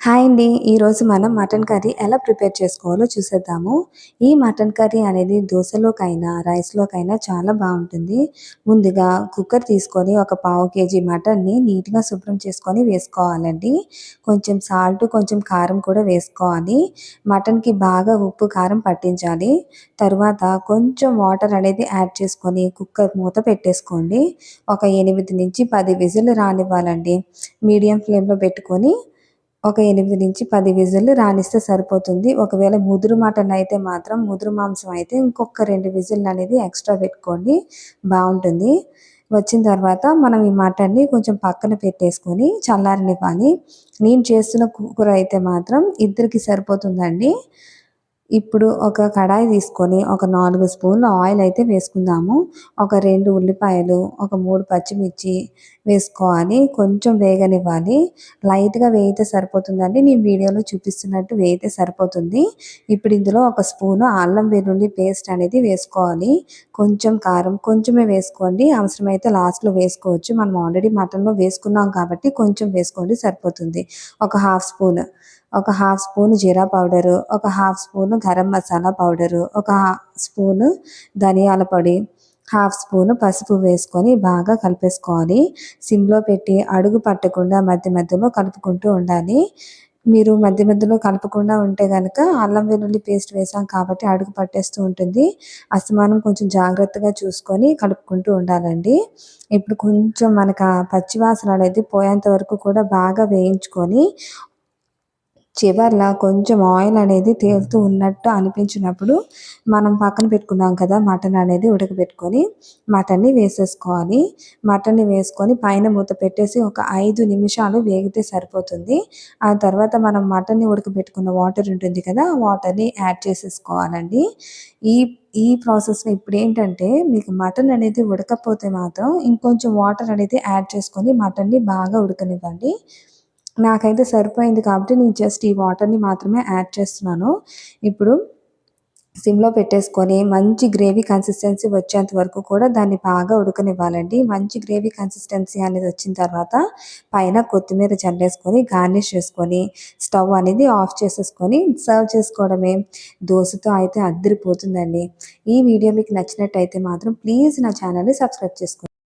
Hi అండి. ఈరోజు మనం మటన్ కర్రీ ఎలా ప్రిపేర్ చేసుకోవాలో చూసేద్దాము. ఈ మటన్ కర్రీ అనేది దోశలోకైనా రైస్లోకైనా చాలా బాగుంటుంది. ముందుగా కుక్కర్ తీసుకొని ఒక పావు కేజీ మటన్ని నీట్గా శుభ్రం చేసుకొని వేసుకోవాలండి. కొంచెం సాల్ట్ కొంచెం కారం కూడా వేసుకోవాలి. మటన్కి బాగా ఉప్పు కారం పట్టించాలి. తర్వాత కొంచెం వాటర్ అనేది యాడ్ చేసుకొని కుక్కర్ మూత పెట్టేసుకోండి. ఒక ఎనిమిది నుంచి పది విజిల్ రానివ్వాలండి. మీడియం ఫ్లేమ్లో పెట్టుకొని ఒక ఎనిమిది నుంచి పది విజిల్లు రాణిస్తే సరిపోతుంది. ఒకవేళ ముదురు మటన్ అయితే మాత్రం ముదురు మాంసం అయితే ఇంకొక రెండు విజిల్లు అనేది ఎక్స్ట్రా పెట్టుకోండి. బాగుంటుంది. వచ్చిన తర్వాత మనం ఈ మటన్ని కొంచెం పక్కన పెట్టేసుకొని చల్లారనివ్వాలి. నేను చేస్తున్న కూర అయితే మాత్రం ఇద్దరికి సరిపోతుందండి. ఇప్పుడు ఒక కడాయి తీసుకొని ఒక నాలుగు స్పూన్లు ఆయిల్ అయితే వేసుకుందాము. ఒక రెండు ఉల్లిపాయలు ఒక మూడు పచ్చిమిర్చి వేసుకోవాలి. కొంచెం వేగనివ్వాలి. లైట్గా వేయితే సరిపోతుందండి. నేను వీడియోలో చూపిస్తున్నట్టు వేయితే సరిపోతుంది. ఇప్పుడు ఇందులో ఒక స్పూను అల్లం వెల్లుల్లి పేస్ట్ అనేది వేసుకోవాలి. కొంచెం కారం కొంచెమే వేసుకోండి. అవసరమైతే లాస్ట్లో వేసుకోవచ్చు. మనం ఆల్రెడీ మటన్లో వేసుకున్నాం కాబట్టి కొంచెం వేసుకోండి సరిపోతుంది. ఒక హాఫ్ స్పూన్ ఒక హాఫ్ స్పూన్ జీరా పౌడరు ఒక half spoon garam masala powder ఒక స్పూను ధనియాల పొడి హాఫ్ స్పూన్ పసుపు వేసుకొని బాగా కలిపేసుకోవాలి. సిమ్లో పెట్టి అడుగు పట్టకుండా మధ్య మధ్యలో కలుపుకుంటూ ఉండాలి. మీరు మధ్య మధ్యలో కలపకుండా ఉంటే కనుక అల్లం వెల్లుల్లి పేస్ట్ వేసాం కాబట్టి అడుగు పట్టేస్తూ ఉంటుంది. అస్తమానం కొంచెం జాగ్రత్తగా చూసుకొని కలుపుకుంటూ ఉండాలండి. ఇప్పుడు కొంచెం మనకు పచ్చివాసన అనేది పోయేంత వరకు కూడా బాగా వేయించుకొని చివర్లా కొంచెం ఆయిల్ అనేది తేలుతూ ఉన్నట్టు అనిపించినప్పుడు మనం పక్కన పెట్టుకున్నాం కదా మటన్ అనేది ఉడకబెట్టుకొని మటన్ని వేసేసుకోవాలి. మటన్ని వేసుకొని పైన మూత పెట్టేసి ఒక ఐదు నిమిషాలు వేగితే సరిపోతుంది. ఆ తర్వాత మనం మటన్ని ఉడకబెట్టుకున్న వాటర్ ఉంటుంది కదా వాటర్ని యాడ్ చేసేసుకోవాలండి. ఈ ఈ ప్రాసెస్లో ఇప్పుడు ఏంటంటే మీకు మటన్ అనేది ఉడకపోతే మాత్రం ఇంకొంచెం వాటర్ అనేది యాడ్ చేసుకొని మటన్ని బాగా ఉడకనివ్వండి. నాకైతే సరిపోయింది కాబట్టి నేను జస్ట్ ఈ వాటర్ని మాత్రమే యాడ్ చేస్తున్నాను. ఇప్పుడు సిమ్లో పెట్టేసుకొని మంచి గ్రేవీ కన్సిస్టెన్సీ వచ్చేంత వరకు కూడా దాన్ని బాగా ఉడకనివ్వాలండి. మంచి గ్రేవీ కన్సిస్టెన్సీ అనేది వచ్చిన తర్వాత పైన కొత్తిమీర చల్లేసుకొని గార్నిష్ చేసుకొని స్టవ్ అనేది ఆఫ్ చేసేసుకొని సర్వ్ చేసుకోవడమే. దోశతో అయితే అద్దరిపోతుందండి. ఈ వీడియో మీకు నచ్చినట్టయితే మాత్రం ప్లీజ్ నా ఛానల్ని సబ్స్క్రైబ్ చేసుకోండి.